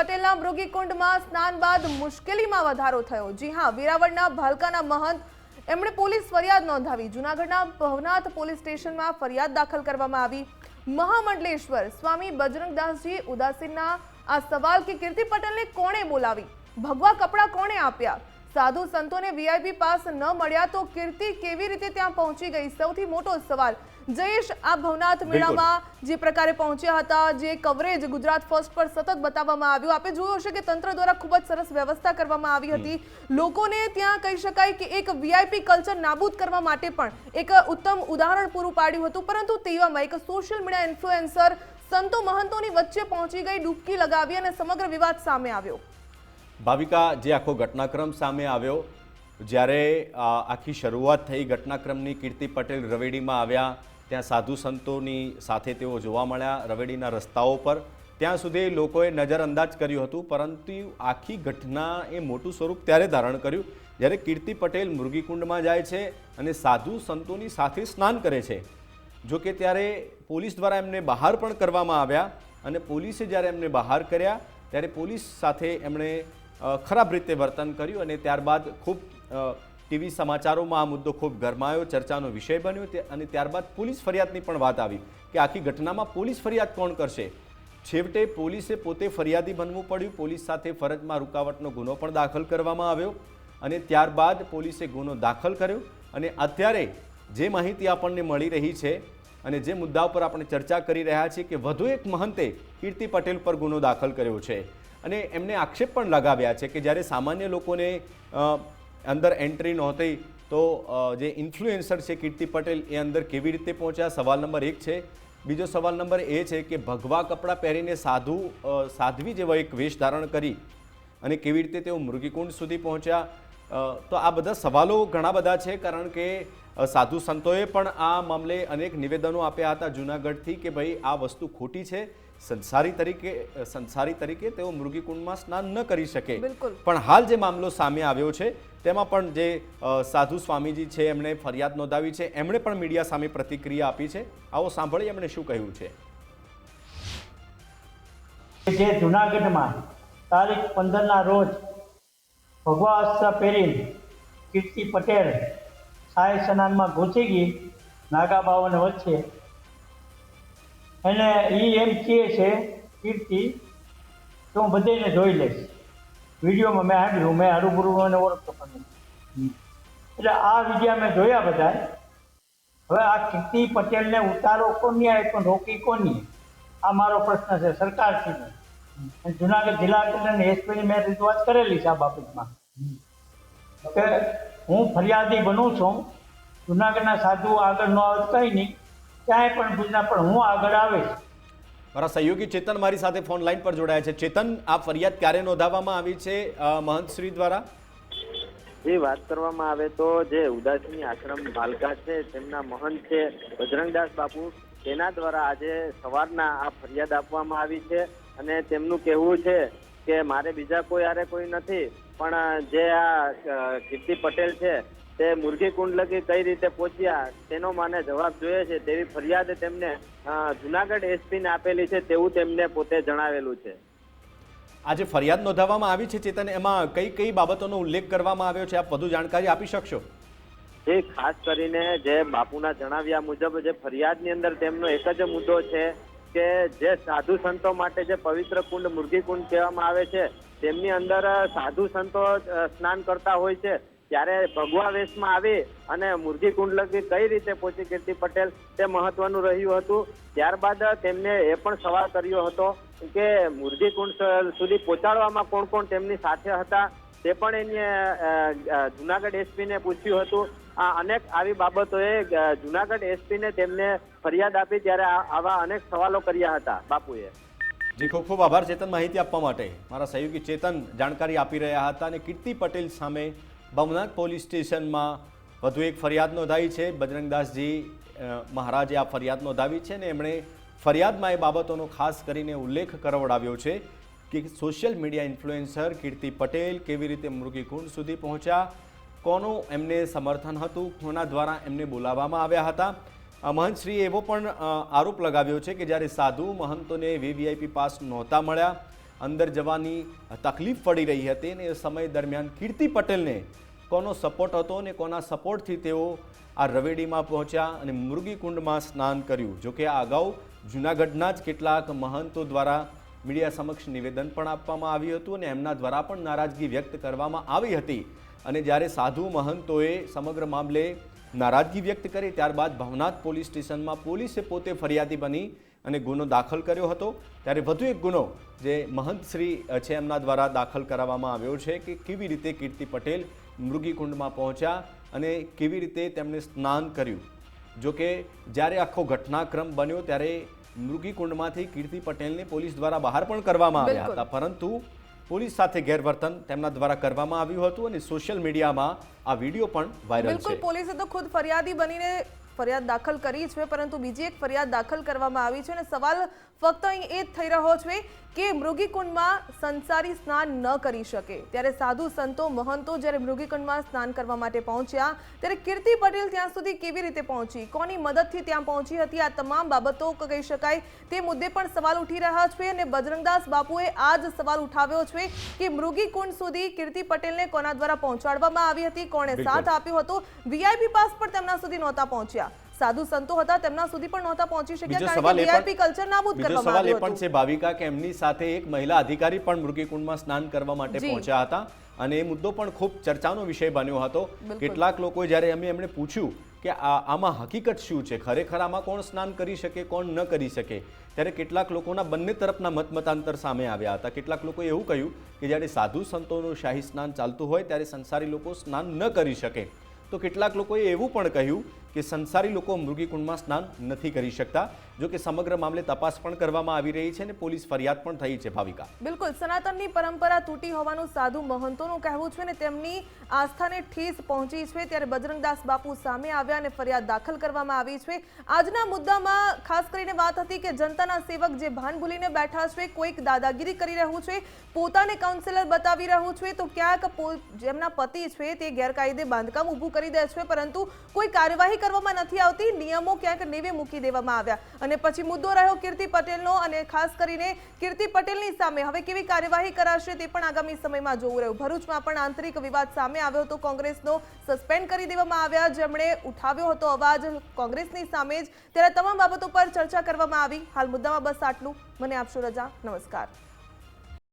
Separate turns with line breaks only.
પટેલના મૃગીકુંડમાં સ્નાન બાદ મુશ્કેલીમાં વધારો થયો. જી હા, વેરાવળના ભાલકાના મહંત એમણે પોલીસ ફરિયાદ નોંધાવી. જૂનાગઢના ભવનાથ પોલીસ સ્ટેશનમાં ફરિયાદ દાખલ કરવામાં આવી. મહામંડલેશ્વર, સ્વામી બજરંગદાસજી ઉદાસીનના આ સવાલ કે કીર્તિ પટેલને કોણે બોલાવી? ભગવા કપડાં કોણે આપ્યા? સાધુ સંતોને વીઆઈપી પાસ ન મળ્યા તો કીર્તિ કેવી રીતે ત્યાં પહોંચી ગઈ? સૌથી મોટો સવાલ જયેશ આ ભવનાથ મેળામાં જે પ્રકારે પહોંચ્યા હતા જે કવરેજ ગુજરાત ફર્સ્ટ પર સતત બતાવવામાં આવ્યું. આપે જોયું હશે કે તંત્ર દ્વારા ખૂબ જ સરસ વ્યવસ્થા કરવામાં આવી હતી. લોકોને ત્યાં કહી શકાય કે એક વીઆઈપી કલ્ચર નાબૂદ કરવા માટે પણ એક ઉત્તમ ઉદાહરણ પૂરું પાડ્યું હતું. પરંતુ તેવામાં એક સોશિયલ મીડિયા ઇન્ફ્લુએન્સર સંતો મહંતોની વચ્ચે પહોંચી ગઈ ડૂબકી લગાવી અને સમગ્ર વિવાદ સામે આવ્યો.
ભાવિકા, જે આખો ઘટનાક્રમ સામે આવ્યો, જ્યારે આખી શરૂઆત થઈ ઘટનાક્રમની, કીર્તિ પટેલ રવેડીમાં આવ્યા, ત્યાં સાધુ સંતોની સાથે તેઓ જોવા મળ્યા રવેડીના રસ્તાઓ પર. ત્યાં સુધી લોકોએ નજરઅંદાજ કર્યું હતું, પરંતુ આખી ઘટના એ મોટું સ્વરૂપ ત્યારે ધારણ કર્યું, જ્યારે કીર્તિ પટેલ મૃગીકુંડમાં જાય છે અને સાધુ સંતોની સાથે સ્નાન કરે છે. જો કે ત્યારે પોલીસ દ્વારા એમને બહાર પણ કરવામાં આવ્યા અને પોલીસે જ્યારે એમને બહાર કર્યા, ત્યારે પોલીસ સાથે એમણે ખરાબ રીતે વર્તન કર્યું અને ત્યારબાદ ખૂબ ટીવી સમાચારોમાં આ મુદ્દો ખૂબ ગરમાયો, ચર્ચાનો વિષય બન્યો અને ત્યારબાદ પોલીસ ફરિયાદની પણ વાત આવી કે આખી ઘટનામાં પોલીસ ફરિયાદ કોણ કરશે? છેવટે પોલીસે પોતે ફરિયાદી બનવું પડ્યું, પોલીસ સાથે ફરજમાં રૂકાવટનો ગુનો પણ દાખલ કરવામાં આવ્યો અને ત્યારબાદ પોલીસે ગુનો દાખલ કર્યો અને અત્યારે જે માહિતી આપણને મળી રહી છે અને જે મુદ્દા ઉપર આપણે ચર્ચા કરી રહ્યા છીએ કે વધુ એક મહંતે કીર્તિ પટેલ પર ગુનો દાખલ કર્યો છે. અને એમને આક્ષેપ પણ લગાવ્યા છે કે જ્યારે સામાન્ય લોકોને અંદર એન્ટ્રી નહોતી, તો જે ઇન્ફ્લુએન્સર છે કીર્તિ પટેલ એ અંદર કેવી રીતે પહોંચ્યા? સવાલ નંબર એક છે. બીજો સવાલ નંબર એ છે કે ભગવા કપડાં પહેરીને સાધુ સાધવી જેવો એક વેશ ધારણ કરી અને કેવી રીતે તેઓ મૃગીકુંડ સુધી પહોંચ્યા? તો આ બધા સવાલો ઘણા બધા છે, કારણ કે સાધુ સંતોએ પણ આ મામલે અનેક નિવેદનો આપ્યા હતા જૂનાગઢથી કે ભાઈ આ વસ્તુ ખોટી છે સંસારી તરીકે સંસારી તરીકે તેઓ મૃગીકુંડમાં સ્નાન ન કરી શકે. પણ હાલ જે મામલો સામે આવ્યો છે તેમાં પણ જે સાધુ સ્વામીજી છે એમણે ફરિયાદ નોંધાવી છે એમણે પણ મીડિયા સામે પ્રતિક્રિયા આપી છે. આવો સાંભળીએ એમણે શું કહ્યું છે.
જે જુનાગઢમાં તારીખ પંદરના રોજ ભગવા અસ્ત્ર પહેરીને કીર્તિ પટેલ સાય સ્નાનમાં ઘૂસી ગઈ નાગા બાવન વચ્ચે. અને એ એમ કહે છે કીર્તિ તો હું બધાને જોઈ લઈશ. વિડીયોમાં મેં હાડ્યું મેં હરુભરુને ઓળખતો પણ એટલે આ વિડીયા મેં જોયા બધા હવે આ કીર્તિ પટેલને ઉતારો કોની આવે પણ રોકી કોની? આ મારો પ્રશ્ન છે સરકારશ્રીને. અને જુનાગઢ જિલ્લા કલેક્ટર એસપીની મેં રજૂઆત કરેલી છે આ બાબતમાં. કે હું ફરિયાદી બનું છું જુનાગઢના સાધુ આગળ ન આવે કંઈ નહીં ક્યાંય પણ ગુજરાત પણ હું આગળ આવીશ.
મારા સહયોગી ચેતન મારી સાથે ફોન લાઈન પર જોડાયા છે. ચેતન આ ફરિયાદ ક્યારે નોંધાવવામાં આવી છે મહંત શ્રી દ્વારા?
જે વાત કરવામાં આવે તો જે ઉદાસીની આશ્રમ માલકા છે તેમના મહંત છે બજરંગદાસ બાપુ તેના દ્વારા આજે સવારના આ ફરિયાદ આપવામાં આવી છે અને તેમનું કહેવું છે કે મારે બીજા કોઈ આરે કોઈ નથી. પણ જે આ કીર્તિ પટેલ છે તે મુરગી કુંડ લગી કઈ રીતે પહોંચ્યા તેનો મને જવાબ જોઈએ છે. તેવી ફરિયાદ તેમને જુનાગઢ એસપીને આપેલી છે તેવું તેમને પોતે જણાવેલું છે.
આજે ફરિયાદ નોંધાવવામાં આવી છે ચેતન એમાં કઈ કઈ બાબતોનો ઉલ્લેખ કરવામાં આવ્યો છે આપ વધુ જાણકારી આપી શકશો?
જે ખાસ કરીને જે બાપુના જણાવ્યા મુજબ જે ફરિયાદની અંદર તેમનો એક જ મુદ્દો છે કે જે સાધુ સંતો માટે જે પવિત્ર કુંડ મુરગી કુંડ કહેવામાં આવે છે, તેમની અંદર સાધુ સંતો સ્નાન કરતા હોય છે. ત્યારે ભગવા વેશમાં આવી અને મુરગી કુંડ લગી કઈ રીતે પહોંચી કીર્તિ પટેલ તે મહત્વનું રહ્યું હતું. ત્યારબાદ તેમને એ પણ સવાલ કર્યો હતો કે મુરગી કુંડ સુધી પહોંચાડવામાં કોણ કોણ તેમની સાથે હતા? તે પણ એની જુનાગઢ એસપીને પૂછ્યું હતું. અનેક આવી બાબતોએ જુનાગઢ એસપીને તેમને ફરિયાદ આપી ત્યારે આવા અનેક સવાલો કર્યા હતા બાપુએ.
જી, ખૂબ ખૂબ આભાર ચેતન માહિતી આપવા માટે. મારા સહયોગી ચેતન જાણકારી આપી રહ્યા હતા અને કીર્તિ પટેલ સામે ભવનાથ પોલીસ સ્ટેશનમાં વધુ એક ફરિયાદ નોંધાઈ છે. બજરંગદાસજી મહારાજે આ ફરિયાદ નોંધાવી છે અને એમણે ફરિયાદમાં એ બાબતોનો ખાસ કરીને ઉલ્લેખ કરવડાવ્યો છે કે social media influencer Kirti Patel કેવી રીતે મૃગીકુંડ સુધી પહોંચ્યા કોનું એમને સમર્થન હતું, કોના દ્વારા એમને બોલાવવામાં આવ્યા હતા? મહંતશ્રીએ એવો પણ આરોપ લગાવ્યો છે કે જ્યારે સાધુ મહંતોને વીવીઆઈપી પાસ નહોતા મળ્યા, અંદર જવાની તકલીફ પડી રહી હતી અને એ સમય દરમિયાન કીર્તિ પટેલને કોનો સપોર્ટ હતો અને કોના સપોર્ટથી તેઓ આ રવેડીમાં પહોંચ્યા અને મૃગીકુંડમાં સ્નાન કર્યું? જોકે આ અગાઉ જૂનાગઢના જ કેટલાક મહંતો દ્વારા મીડિયા સમક્ષ નિવેદન પણ આપવામાં આવ્યું હતું અને એમના દ્વારા પણ નારાજગી વ્યક્ત કરવામાં આવી હતી. અને જ્યારે સાધુ મહંતોએ સમગ્ર મામલે નારાજગી વ્યક્ત કરી ત્યારબાદ ભવનાથ પોલીસ સ્ટેશનમાં પોલીસે પોતે ફરિયાદી બની અને ગુનો દાખલ કર્યો હતો. ત્યારે વધુ એક ગુનો જે મહંત શ્રી છે એમના દ્વારા દાખલ કરાવવામાં આવ્યો છે કે કેવી રીતે કીર્તિ પટેલ મૃગીકુંડમાં પહોંચ્યા અને કેવી રીતે તેમણે સ્નાન કર્યું. જો કે જ્યારે આખો ઘટનાક્રમ બન્યો ત્યારે મૃગીકુંડમાંથી કીર્તિ પટેલને પોલીસ દ્વારા બહાર પણ કરવામાં આવ્યા હતા. પરંતુ પોલીસ સાથે ગેરવર્તન તેમના દ્વારા કરવામાં આવ્યું હતું અને સોશિયલ મીડિયામાં આ વીડિયો પણ વાયરલ
બિલકુલ પોલીસે તો ખુદ ફરિયાદી બનીને ફરિયાદ દાખલ કરી છે પરંતુ બીજી એક ફરિયાદ દાખલ કરવામાં આવી છે અને સવાલ ફક્ત અહીં એ જ થઈ રહ્યો છે કે મૃગીકુંડમાં સંસારી સ્નાન ન કરી શકે. ત્યારે સાધુ સંતો મહંતો જ્યારે મૃગીકુંડમાં સ્નાન કરવા માટે પહોંચ્યા ત્યારે કીર્તિ પટેલ ત્યાં સુધી કેવી રીતે પહોંચી? કોની મદદથી ત્યાં પહોંચી હતી? આ તમામ બાબતો કહી શકાય. તે મુદ્દે પણ સવાલ ઉઠી રહ્યા છે અને બજરંગદાસ બાપુએ આ જ સવાલ ઉઠાવ્યો છે કે મૃગીકુંડ સુધી કીર્તિ પટેલને કોના દ્વારા પહોંચાડવામાં આવી હતી? કોણે સાથ આપ્યો હતો? વીઆઈપી પાસ પણ તેમના સુધી નહોતા પહોંચ્યા. સાધુ સંતો હતા તેમના સુધી પણ નહોતા પહોંચી શક્યા કારણ કે વીઆઈપી કલ્ચર નાબૂદ કરવામાં
સવાલ એ પણ છે ભાવિકા કે એમની સાથે એક મહિલા અધિકારી પણ મૃગીકુંડમાં સ્નાન કરવા માટે પહોંચ્યા હતા. અને એ મુદ્દો પણ ખૂબ ચર્ચાનો વિષય બન્યો હતો. કેટલાક લોકોએ જ્યારે અમે એમણે પૂછ્યું કે આમાં હકીકત શું છે ખરેખર આમાં કોણ સ્નાન કરી શકે કોણ ન કરી શકે ત્યારે કેટલાક લોકોના બંને તરફના મત મતાંતર સામે આવ્યા હતા. કેટલાક લોકોએ એવું કહ્યું કે જ્યારે સાધુ સંતોનું શાહી સ્નાન ચાલતું હોય ત્યારે સંસારી લોકો સ્નાન ન કરી શકે. તો કેટલાક લોકોએ એવું પણ કહ્યું કે સંસારી લોકો મૃગીકુંડમાં સ્નાન નથી કરી શકતા, જો કે સમગ્ર મામલે તપાસ પણ કરવામાં આવી રહી છે અને પોલીસ ફરિયાદ પણ થઈ છે ભાવિકા.
બિલકુલ, સનાતનની પરંપરા તૂટી હોવાનું સાધુ મહંતોનું કહેવું છે અને તેમની આસ્થાને ઠેસ પહોંચી છે ત્યારે બજરંગદાસ બાપુ સામે આવ્યા અને ફરિયાદ દાખલ કરવામાં આવી છે. આજના મુદ્દામાં ખાસ કરીને વાત હતી કે જનતાના સેવક જે ભાન ભૂલીને બેઠા છે, કોઈક દાદાગીરી કરી રહ્યું છે, પોતાને કાઉન્સિલર બતાવી રહ્યું છે, તો ક્યાંક જેમના પતિ છે તે ગેરકાયદે બાંધકામ ઊભું કરી દે છે, પરંતુ કોઈ કાર્યવાહી કરવામાં નથી આવતી. નિયમો ક્યાંક નેવે મૂકી દેવામાં આવ્યા. અને પછી મુદ્દો રહ્યો કીર્તિ પટેલનો અને ખાસ કરીને કીર્તિ પટેલની સામે. હવે કેવી કાર્યવાહી કરાશે તે પણ આગામી સમયમાં જોવું રહ્યું. ભરૂચમાં પણ આંતરિક વિવાદ સામે આવ્યો હતો. કોંગ્રેસનો સસ્પેન્ડ કરી દેવામાં આવ્યા. જેમણે ઉઠાવ્યો હતો અવાજ કોંગ્રેસની સામે જ. ત્યારે તમામ બાબતો પર ચર્ચા કરવામાં આવી. હાલ મુદ્દામાં બસ આટલું. મને આપશો રજા. નમસ્કાર.